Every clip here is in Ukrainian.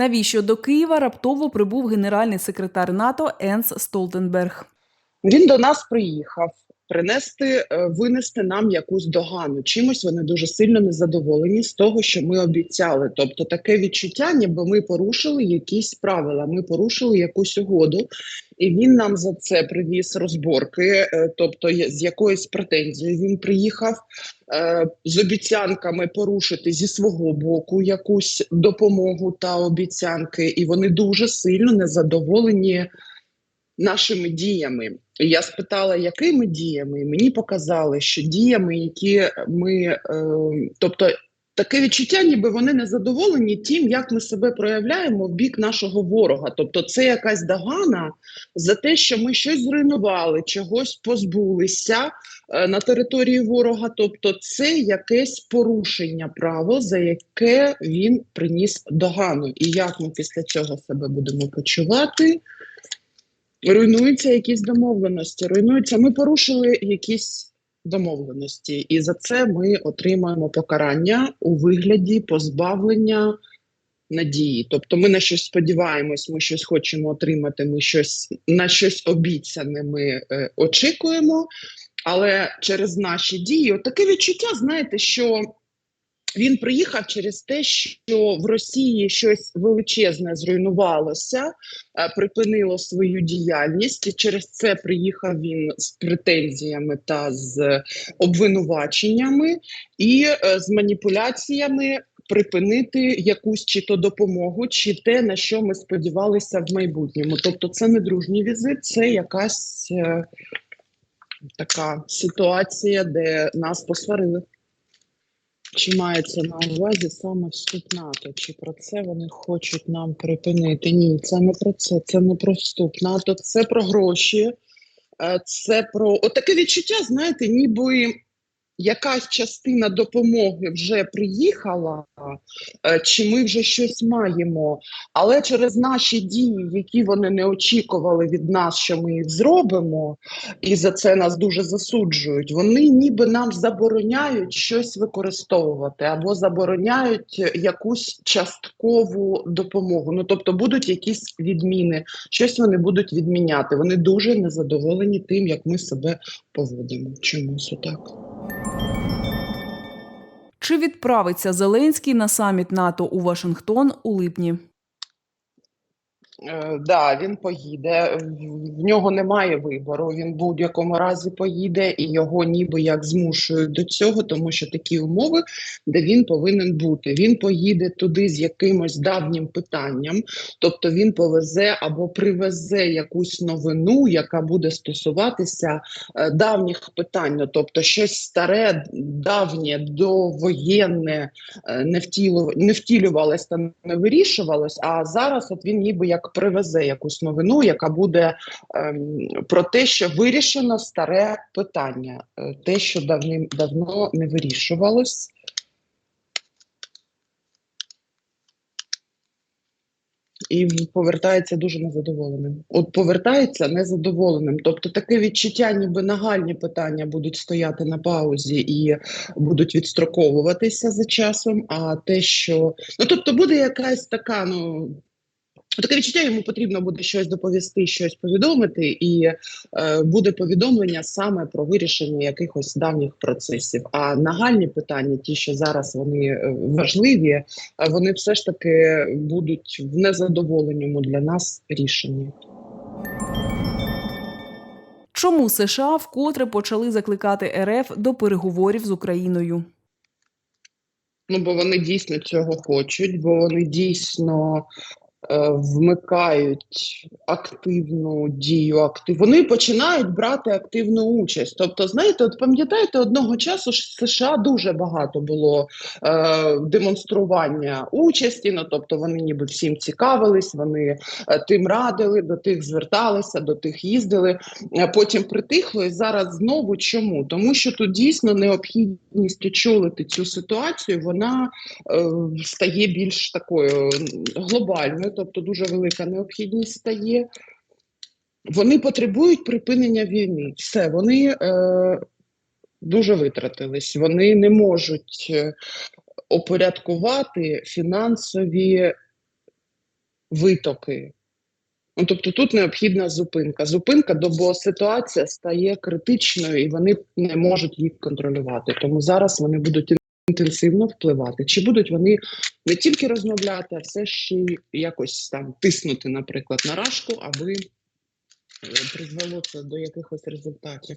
Навіщо до Києва раптово прибув генеральний секретар НАТО Енс Столтенберг? Він до нас приїхав принести, е, винести нам якусь догану. Чимось вони дуже сильно незадоволені з того, що ми обіцяли. Тобто таке відчуття, ніби ми порушили якісь правила, ми порушили якусь угоду, і він нам за це привіз розборки, е, тобто з якоюсь претензією він приїхав. е, З обіцянками порушити зі свого боку якусь допомогу та обіцянки, і вони дуже сильно незадоволені нашими діями. Я спитала, якими діями, мені показали, що діями, які ми, е, тобто таке відчуття, ніби вони не задоволені тим, як ми себе проявляємо в бік нашого ворога. Тобто, це якась догана за те, що ми щось зруйнували, чогось позбулися е, на території ворога. Тобто, це якесь порушення правил, за яке він приніс догану. І як ми після цього себе будемо почувати? руйнуються якісь домовленості, руйнуються. Ми порушили якісь домовленості, і за це ми отримаємо покарання у вигляді позбавлення надії. Тобто, ми на щось сподіваємось, ми щось хочемо отримати, ми щось на щось обіцяне ми е, очікуємо. Але через наші дії, таке відчуття, знаєте, що він приїхав через те, що в Росії щось величезне зруйнувалося, е, припинило свою діяльність. І через це приїхав він з претензіями та з обвинуваченнями і е, з маніпуляціями. Припинити якусь чи то допомогу, чи те, на що ми сподівалися в майбутньому. Тобто, це не дружній візит, це якась е, така ситуація, де нас посварили. Чи мається на увазі саме вступ НАТО? Чи про це вони хочуть нам припинити? Ні, це не про це, це не про вступ НАТО, це про гроші, е, це про отаке відчуття, знаєте, ніби якась частина допомоги вже приїхала, чи ми вже щось маємо, але через наші дії, які вони не очікували від нас, що ми їх зробимо, і за це нас дуже засуджують. Вони ніби нам забороняють щось використовувати або забороняють якусь часткову допомогу. Ну тобто будуть якісь відміни, щось вони будуть відміняти. Вони дуже незадоволені тим, як ми себе поводимо. Чомусь отак. Чи відправиться Зеленський на саміт НАТО у Вашингтон у липні? Е, да, він поїде. В- нього немає вибору. Він будь-якому разі поїде, і його ніби як змушують до цього, тому що такі умови, де він повинен бути. Він поїде туди з якимось давнім питанням, тобто він повезе або привезе якусь новину, яка буде стосуватися е, давніх питань. Ну, тобто щось старе, давнє, довоєнне е, не втілю, не втілювалось та не вирішувалось. А зараз от він ніби як привезе якусь новину, яка буде ем, про те, що вирішено старе питання, е, те, що давним давно не вирішувалось. І повертається дуже незадоволеним. От повертається незадоволеним. Тобто таке відчуття, ніби нагальні питання будуть стояти на паузі і будуть відстроковуватися за часом. А те, що ну тобто буде якась така, ну таке відчуття, йому потрібно буде щось доповісти, щось повідомити, і е, буде повідомлення саме про вирішення якихось давніх процесів. А нагальні питання, ті, що зараз вони е, важливі, е, вони все ж таки будуть в незадоволеному для нас рішенні. Чому США вкотре почали закликати РФ до переговорів з Україною? Ну, бо вони дійсно цього хочуть, бо вони дійсно вмикають активну дію. Актив... Вони починають брати активну участь. Тобто, знаєте, от пам'ятаєте, одного часу ж США дуже багато було е, демонстрування участі. Ну, тобто вони ніби всім цікавились, вони е, тим радили, до тих зверталися, до тих їздили. Е, Потім притихло і зараз знову чому? Тому що тут дійсно необхідність очолити цю ситуацію, вона е, стає більш такою глобальною, тобто дуже велика необхідність стає. Вони потребують припинення війни. Все, вони е, дуже витратились. Вони не можуть е, опорядкувати фінансові витоки. Ну, тобто тут необхідна зупинка. Зупинка, бо ситуація стає критичною і вони не можуть їх контролювати. Тому зараз вони будуть інтенсивно впливати. Чи будуть вони не тільки розмовляти, а все ще якось там тиснути, наприклад, на рашку, аби е, призвело це до якихось результатів.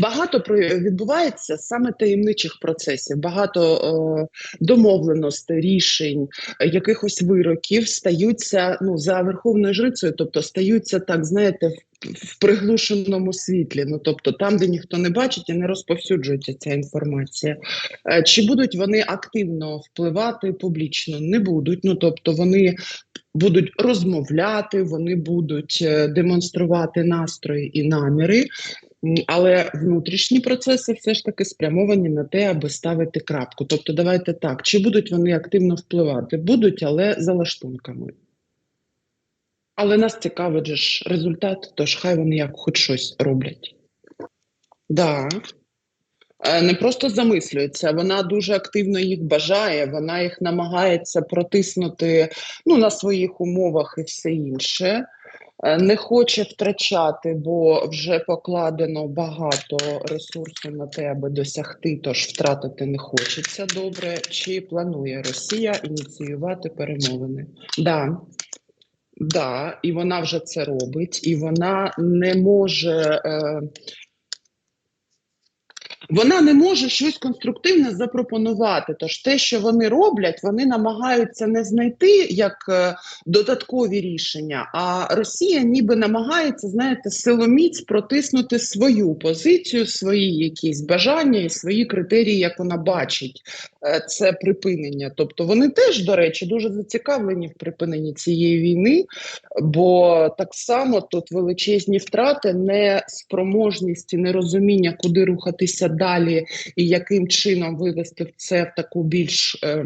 Багато відбувається саме таємничих процесів, багато е, домовленостей, рішень, якихось вироків стаються ну за верховною жрицею, тобто стаються так, знаєте, в, в приглушеному світлі. Ну тобто там, де ніхто не бачить і не розповсюджується ця інформація. Е, чи будуть вони активно впливати публічно? Не будуть. Ну тобто вони будуть розмовляти, вони будуть е, демонструвати настрої і наміри. Але внутрішні процеси все ж таки спрямовані на те, аби ставити крапку. Тобто, давайте так, чи будуть вони активно впливати? Будуть, але за лаштунками. Але нас цікавить же ж результат, тож хай вони як хоч щось роблять. Да. Е, Не просто замислюється, вона дуже активно їх бажає, вона їх намагається протиснути ну, на своїх умовах і все інше. Е, Не хоче втрачати, бо вже покладено багато ресурсу на те, аби досягти, тож втратити не хочеться добре. Чи планує Росія ініціювати перемовини? Да. Да, і вона вже це робить, і вона не може. Е, вона не може щось конструктивне запропонувати. Тож те, що вони роблять, вони намагаються не знайти як е, додаткові рішення, а Росія ніби намагається, знаєте, силоміць протиснути свою позицію, свої якісь бажання і свої критерії, як вона бачить це припинення. Тобто вони теж, до речі, дуже зацікавлені в припиненні цієї війни, бо так само тут величезні втрати, неспроможність і нерозуміння, куди рухатися далі і яким чином вивести це в таку більш е,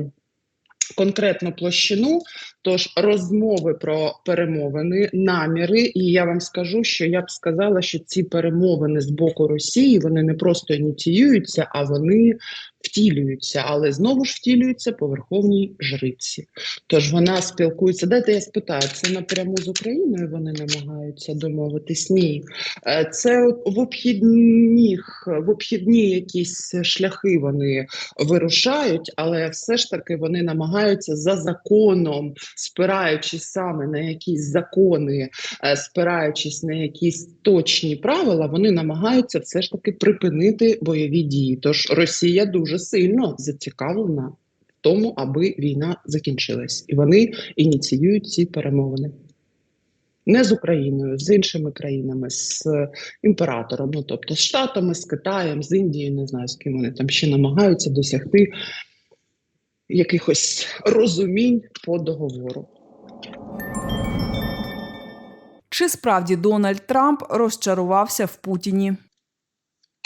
конкретну площину. Тож розмови про перемовини, наміри, і я вам скажу, що я б сказала, що ці перемовини з боку Росії вони не просто ініціюються, а вони втілюються, але знову ж втілюються по верховній жриці. Тож вона спілкується. Дайте я спитаю, це напряму з Україною вони намагаються домовитись? Ні. Е, Це в обхідних, в обхідні якісь шляхи вони вирушають, але все ж таки вони намагаються за законом, спираючись саме на якісь закони, е, спираючись на якісь точні правила, вони намагаються все ж таки припинити бойові дії. Тож Росія дуже сильно зацікавлена в тому, аби війна закінчилась, і вони ініціюють ці перемовини. Не з Україною, з іншими країнами, з імператором, ну тобто з Штатами, з Китаєм, з Індією, не знаю, з ким вони там ще намагаються досягти якихось розумінь по договору. Чи справді Дональд Трамп розчарувався в Путіні?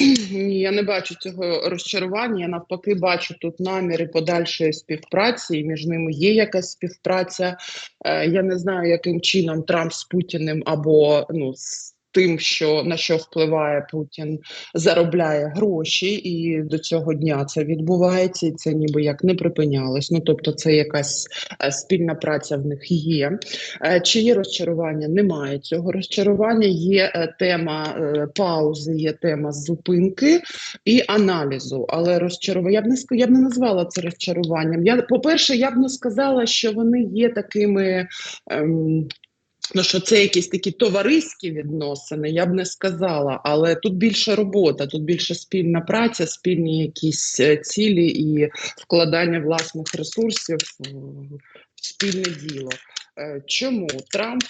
Ні, я не бачу цього розчарування. Я навпаки бачу тут наміри подальшої співпраці, і між ними є якась співпраця. Е, я не знаю, яким чином Трамп з Путіним або ну з тим, що на що впливає Путін, заробляє гроші, і до цього дня це відбувається, і це ніби як не припинялось. Ну тобто, це якась е, спільна праця в них є. Е, Чи є розчарування? Немає цього розчарування. Є е, тема паузи, є тема зупинки і аналізу. Але розчарування я б не я б не назвала це розчаруванням. Я по-перше, я б не сказала, що вони є такими. Ем, Ну, що це якісь такі товариські відносини, я б не сказала, але тут більше робота, тут більше спільна праця, спільні якісь е, цілі і вкладання власних ресурсів в в спільне діло. Е, Чому Трамп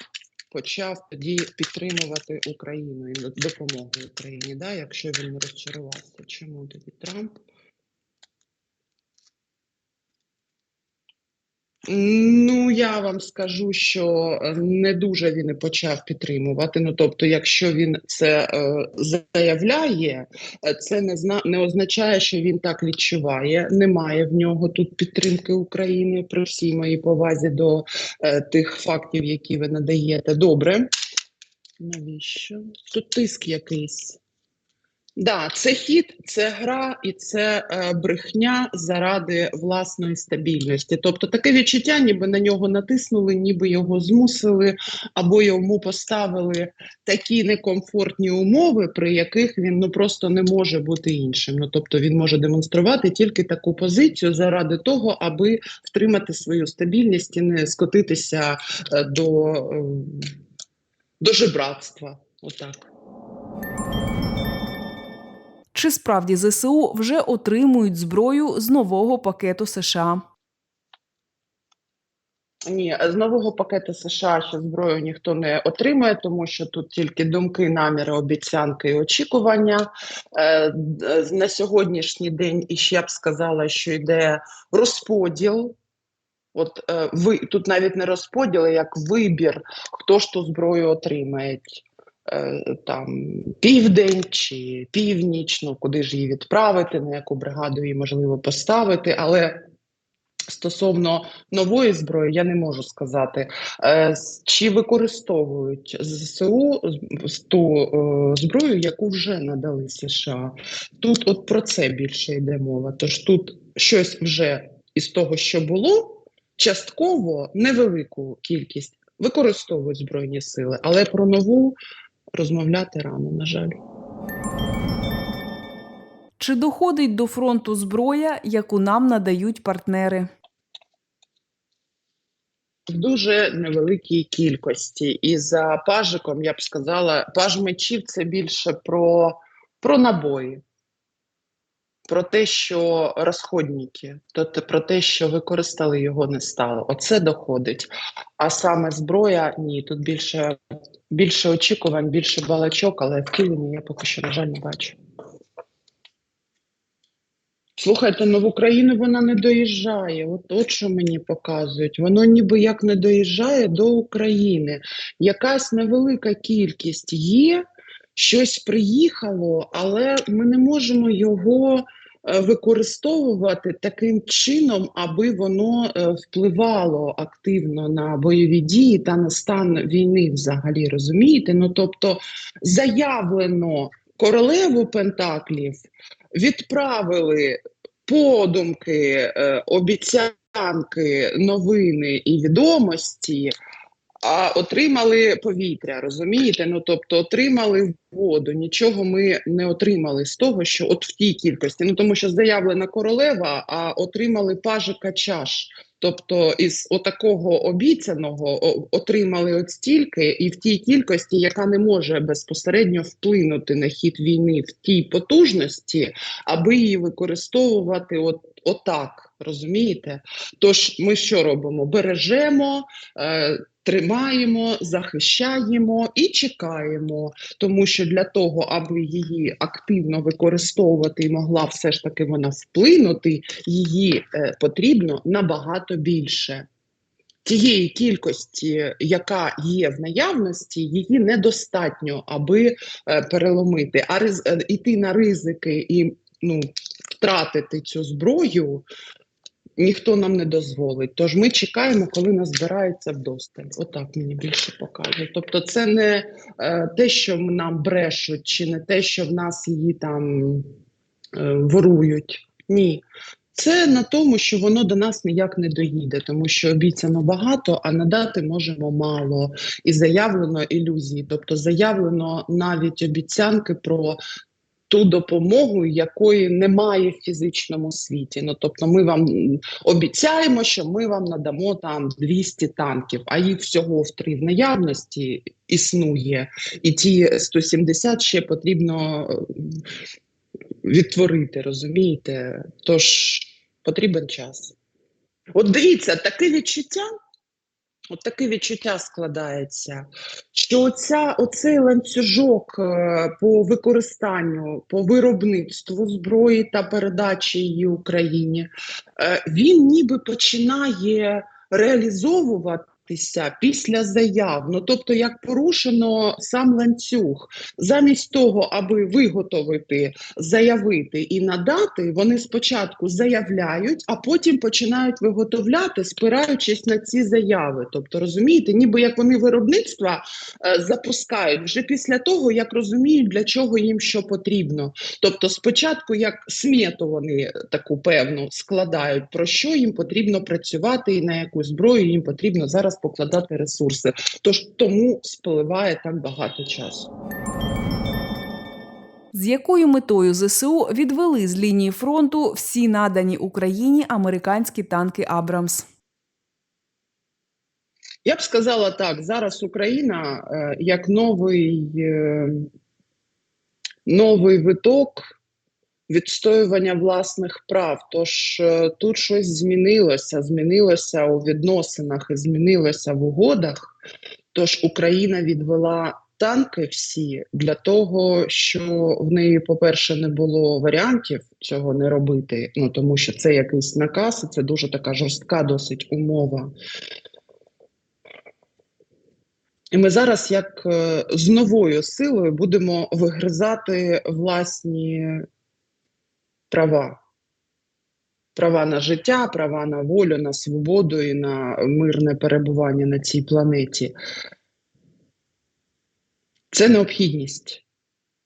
почав тоді підтримувати Україну і допомогу Україні? Да? Якщо він розчарувався, чому тоді Трамп? Ну, я вам скажу, що е, не дуже він і почав підтримувати. Ну, тобто, якщо він це е, заявляє, е, це не зна не означає, що він так відчуває. Немає в нього тут підтримки України при всій моїй повазі до е, тих фактів, які ви надаєте. Добре. Навіщо? Тут тиск якийсь. Да, це хід, це гра і це е, брехня заради власної стабільності. Тобто таке відчуття, ніби на нього натиснули, ніби його змусили, або йому поставили такі некомфортні умови, при яких він ну просто не може бути іншим. Ну тобто він може демонструвати тільки таку позицію заради того, аби втримати свою стабільність і не скотитися е, до, е, до жебратства. Отак. Чи справді ЗСУ вже отримують зброю з нового пакету США? Ні, з нового пакету США ще зброю ніхто не отримає, тому що тут тільки думки, наміри, обіцянки і очікування. Е, на сьогоднішній день іще я б сказала, що йде розподіл. От е, ви тут навіть не розподіл, а як вибір, хто ж ту зброю отримає. Е, там південь чи північ, ну куди ж її відправити, на яку бригаду її можливо поставити. Але стосовно нової зброї, я не можу сказати, е, чи використовують ЗСУ ту е, зброю, яку вже надали США. Тут от про це більше йде мова. Тож тут щось вже із того, що було, частково невелику кількість використовують збройні сили, але про нову розмовляти рано, на жаль. Чи доходить до фронту зброя, яку нам надають партнери? в дуже невеликій кількості. І за пажиком я б сказала, паж мечів це більше про, про набої, про те, що розходники, тобто про те, що використали його не стало. Оце доходить. А саме зброя ні, тут більше, більше очікувань, більше балачок, але втілення я поки що, на жаль, не бачу. Слухайте, ну в Україну вона не доїжджає. От, от що мені показують. Воно ніби як не доїжджає до України. Якась невелика кількість є, щось приїхало, але ми не можемо його використовувати таким чином, аби воно е, впливало активно на бойові дії та на стан війни взагалі. Розумієте? Ну тобто заявлено королеву Пентаклів відправили подумки, е, обіцянки, новини і відомості, а отримали повітря, розумієте? Ну тобто отримали воду. Нічого ми не отримали з того, що от в тій кількості. Ну тому що заявлена королева, а отримали пажика чаш. Тобто із отакого обіцяного отримали от стільки, і в тій кількості, яка не може безпосередньо вплинути на хід війни в тій потужності, аби її використовувати от, отак. Розумієте? Тож ми що робимо? Бережемо, е, тримаємо, захищаємо і чекаємо, тому що для того, аби її активно використовувати і могла все ж таки вона вплинути, її е, потрібно набагато більше. Тієї кількості, яка є в наявності, її недостатньо, аби е, переломити. А риз, е, іти на ризики і ну, втратити цю зброю ніхто нам не дозволить. Тож ми чекаємо, коли нас збирається вдосталь. Отак мені більше показує. Тобто, це не е, те, що нам брешуть, чи не те, що в нас її там е, ворують. Ні. Це на тому, що воно до нас ніяк не доїде, тому що обіцяно багато, а надати можемо мало. І заявлено ілюзії, тобто заявлено навіть обіцянки про ту допомогу, якої немає в фізичному світі. Ну тобто, ми вам обіцяємо, що ми вам надамо там 200 танків, а їх всього в три в наявності існує, і ті 170 ще потрібно е, відтворити, розумієте? Тож потрібен час. От дивіться, таке відчуття. От таке відчуття складається, що оця, оцей ланцюжок е, по використанню, по виробництву зброї та передачі її Україні, е, він ніби починає реалізовувати вкластися після заяв. Ну тобто, як порушено сам ланцюг, замість того, аби виготовити, заявити і надати, вони спочатку заявляють, а потім починають виготовляти, спираючись на ці заяви. Тобто, розумієте, ніби як вони виробництва е, запускають вже після того, як розуміють, для чого їм що потрібно. Тобто, спочатку як смету вони таку певну складають, про що їм потрібно працювати і на яку зброю їм потрібно зараз покладати ресурси. Тож тому спливає так багато часу. З якою метою ЗСУ відвели з лінії фронту всі надані Україні американські танки Абрамс? Я б сказала так: зараз Україна е, як новий, е, новий виток відстоювання власних прав. Тож е, тут щось змінилося, змінилося у відносинах і змінилося в угодах. Тож Україна відвела танки всі для того, що в неї, по-перше, не було варіантів цього не робити. Ну тому що це якийсь наказ, і це дуже така жорстка досить умова. І ми зараз, як е, з новою силою, будемо вигризати власні права. Права на життя, права на волю, на свободу і на мирне перебування на цій планеті. Це необхідність.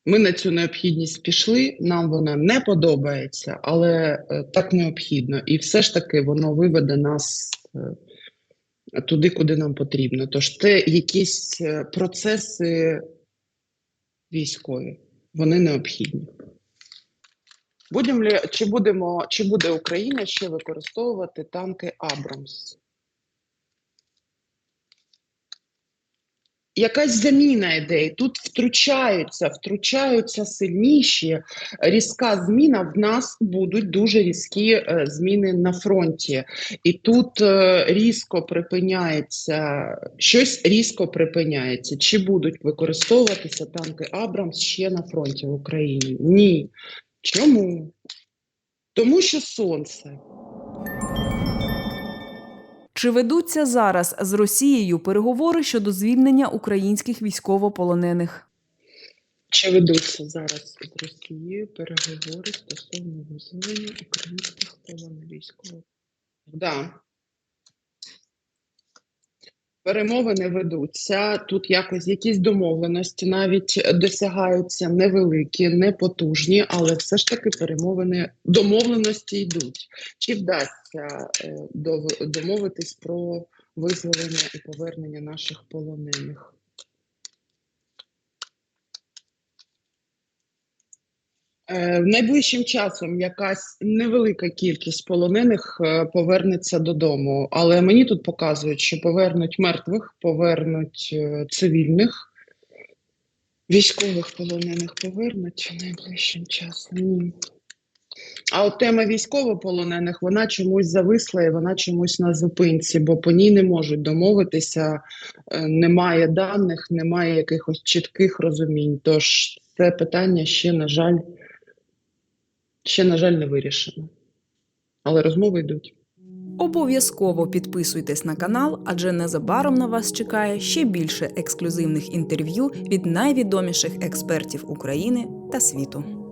Ми на цю необхідність пішли, нам вона не подобається, але е, так необхідно. І все ж таки воно виведе нас е, туди, куди нам потрібно. Тож це якісь е, процеси військові, вони необхідні. Будемо ли, чи, будемо, чи буде Україна ще використовувати танки Абрамс? Якась заміна ідей. Тут втручаються, втручаються сильніші. Різка зміна в нас будуть дуже різкі е, зміни на фронті. І тут е, різко припиняється, щось різко припиняється. Чи будуть використовуватися танки Абрамс ще на фронті в Україні? Ні. Чому? Тому що сонце. Чи ведуться зараз з Росією переговори щодо звільнення українських військовополонених? Чи ведуться зараз з Росією переговори стосовно визволення українських полонених військових? Да. Перемовини ведуться. Тут якось якісь домовленості навіть досягаються невеликі, непотужні, але все ж таки перемовини домовленості йдуть. Чи вдасться е, домовитись про визволення і повернення наших полонених? Е, Найближчим часом якась невелика кількість полонених е, повернеться додому, але мені тут показують, що повернуть мертвих, повернуть е, цивільних, військових полонених повернуть найближчим часом. Ні. А от тема військовополонених вона чомусь зависла і вона чомусь на зупинці, бо по ній не можуть домовитися, немає даних, немає якихось чітких розумінь. Тож це питання ще, на жаль, ще, на жаль, не вирішено. Але розмови йдуть. Обов'язково підписуйтесь на канал, адже незабаром на вас чекає ще більше ексклюзивних інтерв'ю від найвідоміших експертів України та світу.